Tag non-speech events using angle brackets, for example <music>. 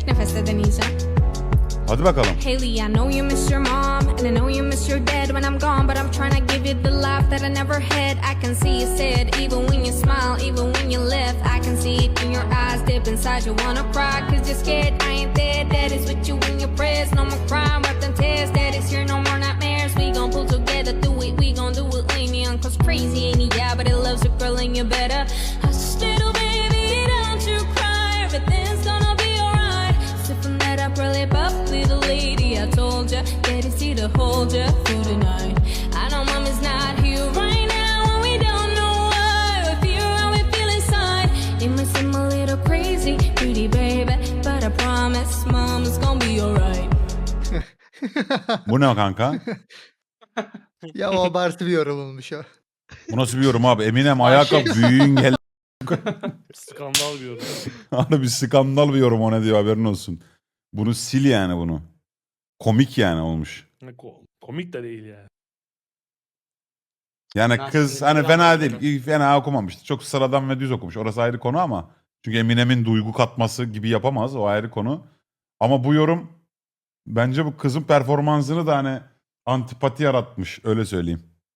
Tek nefeste deneyeceğim. Hadi bakalım. Haley, I know you miss your mom, and I know you miss your dad when I'm gone. But I'm trying to give you the life that I never had. I can see you sad, even when you smile, even when you laugh. I can see it in your eyes, deep inside. You wanna cry, cause you're scared. I ain't there, daddy's with you in your prayers. No more crying, wipe them tears. Daddy's here, no more nightmares. We gon' pull together through it, we gon' do it. Lean on, cause crazy ain't he? Yeah, but he loves a girl and you better. Daddy's here to hold ya through the night. I know mommy's not here right now, and we don't know why. We feel how we feel inside. It might seem a little crazy, pretty baby, but I promise mom's gonna be alright. Bu ne kanka? <laughs> ya o abartı bir yorum olmuş o. Bu nasıl bir yorum abi? Eminem ayağa kalk büyüğün gel. <laughs> Skandal bir yorum. Abi bir skandal bir yorum o ne diyor haberin olsun. Bunu sil yani bunu. Komik yani olmuş. Ko- Komik de değil yani. Yani Nasıl kız hani fena anlatım? değil. iyi, Fena okumamıştı. Çok sıradan ve düz okumuş. Orası ayrı konu ama. Çünkü Eminem'in duygu katması gibi yapamaz. O ayrı konu. Ama bu yorum bence bu kızın performansını da hani antipati yaratmış. Öyle söyleyeyim.